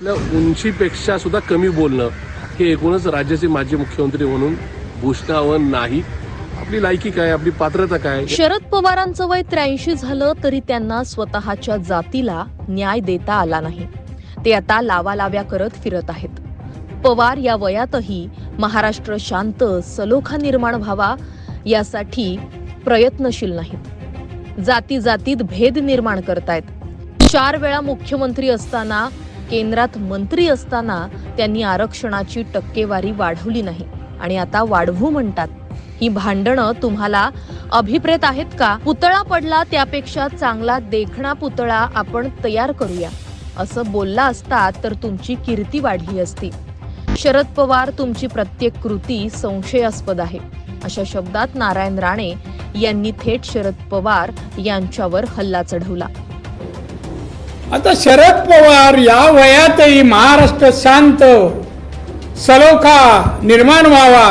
आपल्या उंचीपेक्षा सुद्धा कमी बोलणं हे एकूणच राज्याचे माजी मुख्यमंत्री म्हणून भूषणावं नाही. आपली लायकी काय? आपली पात्रता काय? शरद पवारांचं वय त्र्याऐंशी झालं तरी त्यांना स्वतःच्या जातीला न्याय देता आला नाही. ते आता लावालाव्या करत फिरत आहेत. पवार या वयातही महाराष्ट्र शांत सलोखा निर्माण व्हावा यासाठी प्रयत्नशील नाहीत. जाती जातीत भेद निर्माण करतायत. चार वेळा मुख्यमंत्री असताना केंद्रात मंत्री असताना त्यांनी आरक्षणाची टक्केवारी वाढवली नाही. आणि आता वाढवू म्हणतात. ही भांडणं तुम्हाला अभिप्रेत आहेत का? पुतळा पडला त्यापेक्षा चांगला देखणा पुतळा आपण तयार करूया. असं बोलला असता तर तुमची कीर्ती वाढली असती. शरद पवार तुमची प्रत्येक कृती संशयास्पद आहे. अशा शब्दात नारायण राणे यांनी थेट शरद पवार यांच्यावर हल्ला चढवला. आता शरद पवार या वयातही महाराष्ट्र शांत सलोखा निर्माण व्हावा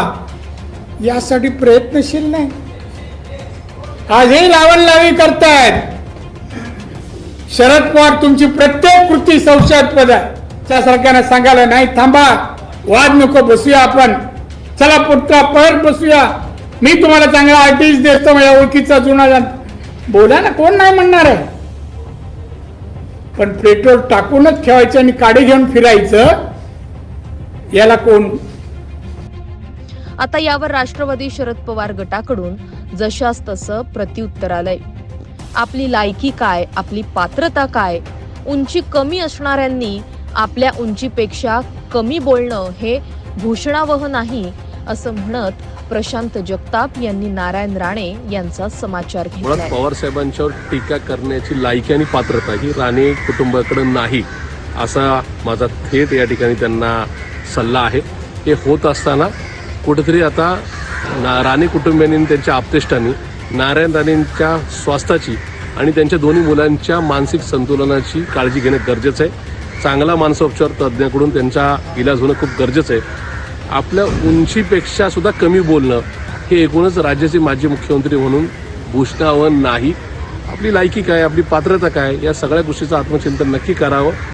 यासाठी प्रयत्नशील नाही. आजही लावणलावी करतायत. शरद पवार तुमची प्रत्येक कृती संशयास्पद आहे. त्या सरकारने सांगायला नाही थांबा. वाद नको बसूया आपण. चला पुढचा परत बसूया. मी तुम्हाला चांगला आर्टिस्ट देतो माझ्या ओळखीचा जुना बोला ना कोण नाही म्हणणार आहे? पण पेट्रोल टाकूनच ठेवायचं आणि काडी घेऊन फिरायचं याला कोण? आता यावर राष्ट्रवादी शरद पवार गटाकडून जशास तसं प्रत्युत्तर आलंय. आपली लायकी काय आपली पात्रता काय उंची कमी असणाऱ्यांनी आपल्या उंचीपेक्षा कमी बोलणं हे भूषणावह नाही असं म्हणत प्रशांत जगताप यांनी नारायण राणे यांचा समाचार घेतला पवार साहेबांच्यावर टीका करण्याची लायकी आणि पात्रता ही राणे कुटुंबाकडे नाही असा माझा थेट या ठिकाणी त्यांना सल्ला आहे. हे होत असताना कुठेतरी आता ना राणे कुटुंबियांनी त्यांच्या आपतेष्टांनी नारायण राणेंच्या स्वास्थ्याची आणि त्यांच्या दोन्ही मुलांच्या मानसिक संतुलनाची काळजी घेणं गरजेचं आहे. चांगला मानसोपचार तज्ज्ञाकडून त्यांचा इलाज होणं खूप गरजेचं आहे. आपल्या उंचीपेक्षा सुद्धा कमी बोलणं हे एकूणच राज्याचे माजी मुख्यमंत्री म्हणून भूषणावं नाही. आपली लायकी काय आपली पात्रता काय या सगळ्या गोष्टीचं आत्मचिंतन नक्की करावं.